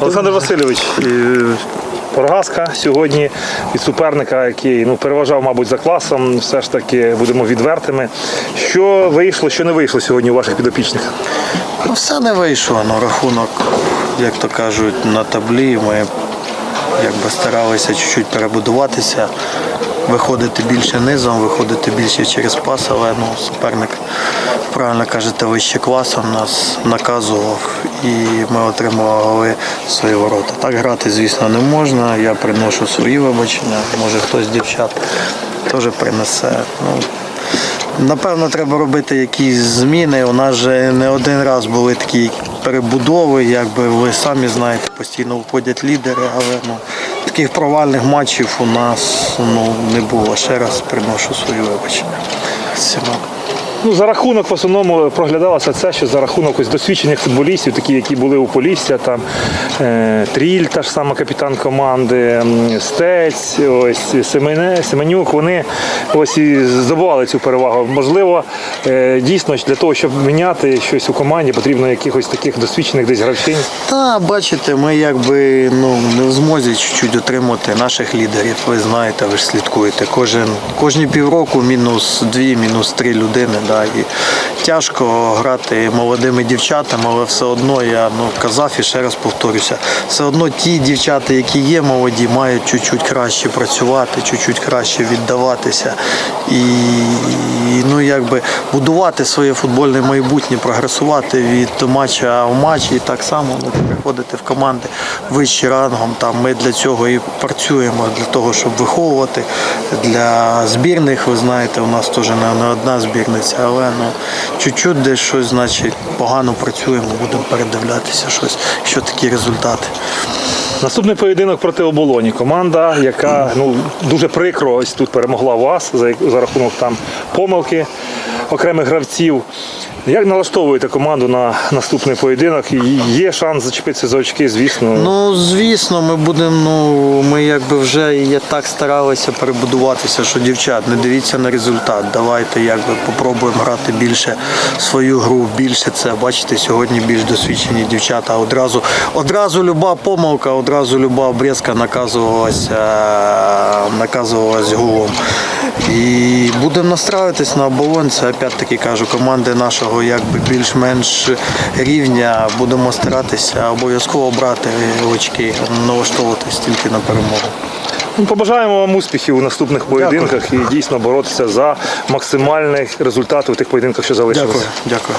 Олександр Васильович, е, поразка сьогодні від суперника, який ну, переважав, мабуть, за класом. Все ж таки будемо відвертими. Що вийшло, що не вийшло сьогодні у ваших підопічних? Ну, все не вийшло. Ну, рахунок, як то кажуть, на таблі. Ми якби старалися чуть-чуть перебудуватися, виходити більше низом, виходити більше через пас, але ну, суперник, правильно кажете, вище класом нас наказував і ми в свої ворота. Так грати, звісно, не можна. Я приношу свої вибачення, може хтось з дівчат теж принесе. Ну, Напевно, треба робити якісь зміни. У нас же не один раз були такі перебудови, якби ви самі знаєте, постійно входять лідери, але ну, таких провальних матчів у нас ну, не було. Ще раз приношу свої вибачення. Ну, за рахунок в основному проглядалося це, що за рахунок ось досвідчених футболістів, такі, які були у Полісся, там е, Тріль, та ж сама капітан команди, Стець, ось Семене, Семенюк, вони ось і здобували цю перевагу. Можливо, е, дійсно для того, щоб міняти щось у команді, потрібно якихось таких досвідчених десь гравців. Та бачите, ми якби ну не в змозі чуть-чуть отримати наших лідерів. Ви знаєте, ви ж слідкуєте. Кожен кожні півроку мінус дві, мінус три людини. Да, і тяжко грати молодими дівчатами, але все одно я ну казав і ще раз повторюся. Все одно ті дівчата, які є молоді, мають чуть-чуть краще працювати, чуть-чуть краще віддаватися і, і ну якби будувати своє футбольне майбутнє, прогресувати від матча в матч і так само ну, приходити в команди вище рангом. Там ми для цього і працюємо, для того, щоб виховувати для збірних. Ви знаєте, у нас теж не одна збірниця, але ну чуть-чуть десь щось, значить, погано працюємо, будемо передивлятися щось, що такі результати. Наступний поєдинок проти оболоні. Команда, яка ну дуже прикро ось тут перемогла вас за, за рахунок там помилки окремих гравців. Як налаштовуєте команду на наступний поєдинок? Є шанс зачепитися за очки, звісно. Ну, звісно, ми будемо, ну, ми якби вже і так старалися перебудуватися, що дівчат, не дивіться на результат. Давайте якби попробуємо грати більше свою гру, більше це. Бачите, сьогодні більш досвідчені дівчата. Одразу, одразу люба помилка, одразу люба обрізка наказувалася, наказувалась голом. І будемо настраюватись на оболонь. Це опять-таки кажу, команди нашого якби більш-менш рівня. Будемо старатися обов'язково брати очки, налаштовуватись тільки на перемогу. Ну, Побажаємо вам успіхів у наступних поєдинках і дійсно боротися за максимальний результат у тих поєдинках, що залишилися. Дякую, дякую.